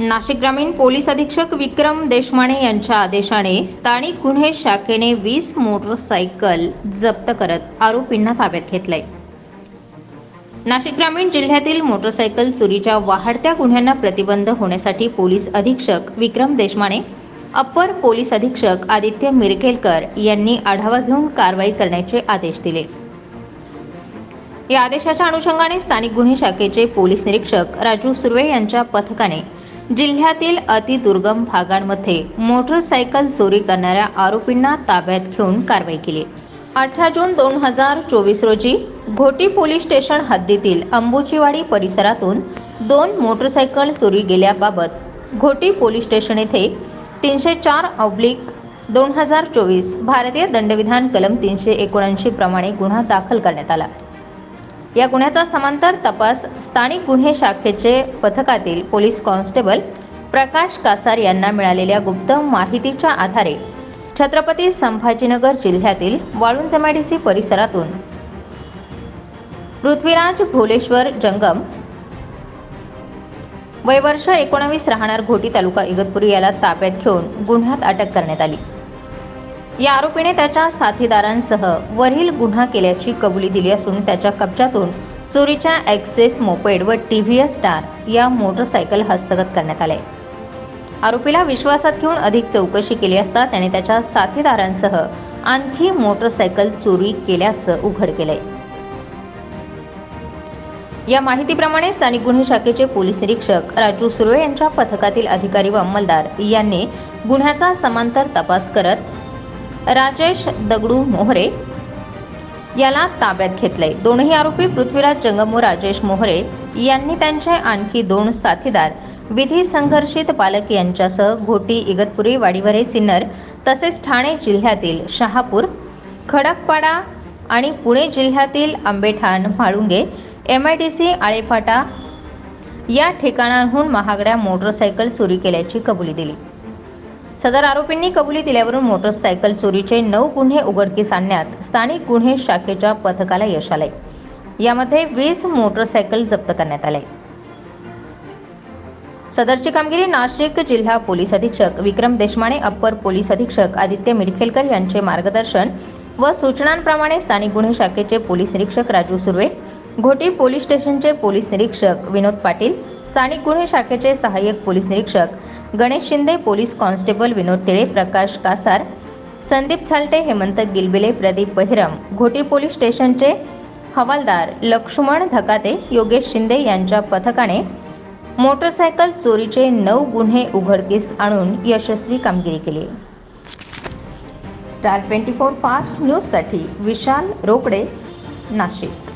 नाशिक ग्रामीण पोलीस अधीक्षक विक्रम देशमाने यांच्या आदेशाने स्थानिक गुन्हे शाखेने वीस मोटरसायकल जप्त करत आरोपींना ताब्यात घेतलंय. नाशिक ग्रामीण जिल्ह्यातील मोटरसायकल चोरीच्या वाढत्या गुन्ह्यांना प्रतिबंध होण्यासाठी पोलीस अधीक्षक विक्रम देशमाने अप्पर पोलीस अधीक्षक आदित्य मिरकेलकर यांनी आढावा घेऊन कारवाई करण्याचे आदेश दिले. या आदेशाच्या अनुषंगाने स्थानिक गुन्हे शाखेचे पोलीस निरीक्षक राजू सुर्वे यांच्या पथकाने जिल्ह्यातील अतिदुर्गम भागांमध्ये मोटरसायकल चोरी करणाऱ्या आरोपींना ताब्यात घेऊन कारवाई केली. अठरा जून दोन हजार चोवीस रोजी घोटी पोलीस स्टेशन हद्दीतील अंबुचीवाडी परिसरातून दोन मोटरसायकल चोरी गेल्याबाबत घोटी पोलीस स्टेशन येथे तीनशे चार ऑब्लिक दोन हजार चोवीस भारतीय दंडविधान कलम तीनशे एकोणऐंशी प्रमाणे गुन्हा दाखल करण्यात आला. या गुन्ह्याचा समांतर तपास स्थानिक गुन्हे शाखेचे पथकातील पोलीस कॉन्स्टेबल प्रकाश कासार यांना मिळालेल्या गुप्त माहितीच्या आधारे छत्रपती संभाजीनगर जिल्ह्यातील वाळूंज परिसरातून पृथ्वीराज भोलेश्वर जंगम वय वर्ष एकोणावीस राहणार घोटी तालुका इगतपुरी याला ताब्यात घेऊन गुन्ह्यात अटक करण्यात आली. या आरोपीने त्याच्या साथीदारांसह वरील गुन्हा केल्याची कबुली दिली असून त्याच्या कब्जातून चोरीच्या ॲक्सेस मोपेड व टी व्ही एस स्टार या मोटरसायकल हस्तगत करण्यात आले. आरोपीला विश्वासात घेऊन अधिक चौकशी केली असता त्याने त्याच्या साथीदारांसह आणखी मोटरसायकल चोरी केल्याचं उघड केलंय. या माहितीप्रमाणे स्थानिक गुन्हे शाखेचे पोलीस निरीक्षक राजू सुर्वे यांच्या पथकातील अधिकारी व अंमलदार यांनी गुन्ह्याचा समांतर तपास करत राजेश दगडू मोहरे याला ताब्यात घेतलंय. दोनही आरोपी पृथ्वीराज जंगमो राजेश मोहरे यांनी त्यांचे आणखी दोन साथीदार विधी संघर्षित पालक यांच्यासह घोटी इगतपुरी वाडीवरे सिन्नर तसेच ठाणे जिल्ह्यातील शहापूर खडकपाडा आणि पुणे जिल्ह्यातील Ambethan Mhalunge M I D C Alephata या ठिकाणांहून महागड्या मोटरसायकल चोरी केल्याची कबुली दिली. सदर आरोपींनी कबुली दिल्यावरून मोटरसायकल चोरीचे नऊ गुन्हे उघडकीस आणण्यात स्थानिक गुन्हे शाखेच्या पथकाला यश आले यामध्ये वीस मोटरसायकल जप्त करण्यात आले. सदरची कामगिरी नाशिक जिल्हा पोलीस अधीक्षक विक्रम देशमाने अप्पर पोलीस अधीक्षक आदित्य मिरखेलकर यांचे मार्गदर्शन व सूचनांप्रमाणे स्थानिक गुन्हे शाखेचे पोलीस निरीक्षक राजू सुर्वे घोटी पोलीस स्टेशनचे पोलीस निरीक्षक विनोद पाटील स्थानिक गुन्हे शाखेचे सहाय्यक पोलीस निरीक्षक Ganesh Shinde police constable Vinod Tile Prakash Kasar Sandeep Salte Hemant Gilbile Pradeep Bahiram Ghoti police स्टेशनचे हवालदार लक्ष्मण धकाते योगेश शिंदे यांच्या पथकाने मोटरसायकल चोरीचे नऊ गुन्हे उघडकीस आणून यशस्वी कामगिरी केली. स्टार ट्वेंटी फोर फास्ट न्यूजसाठी विशाल रोकडे नाशिक.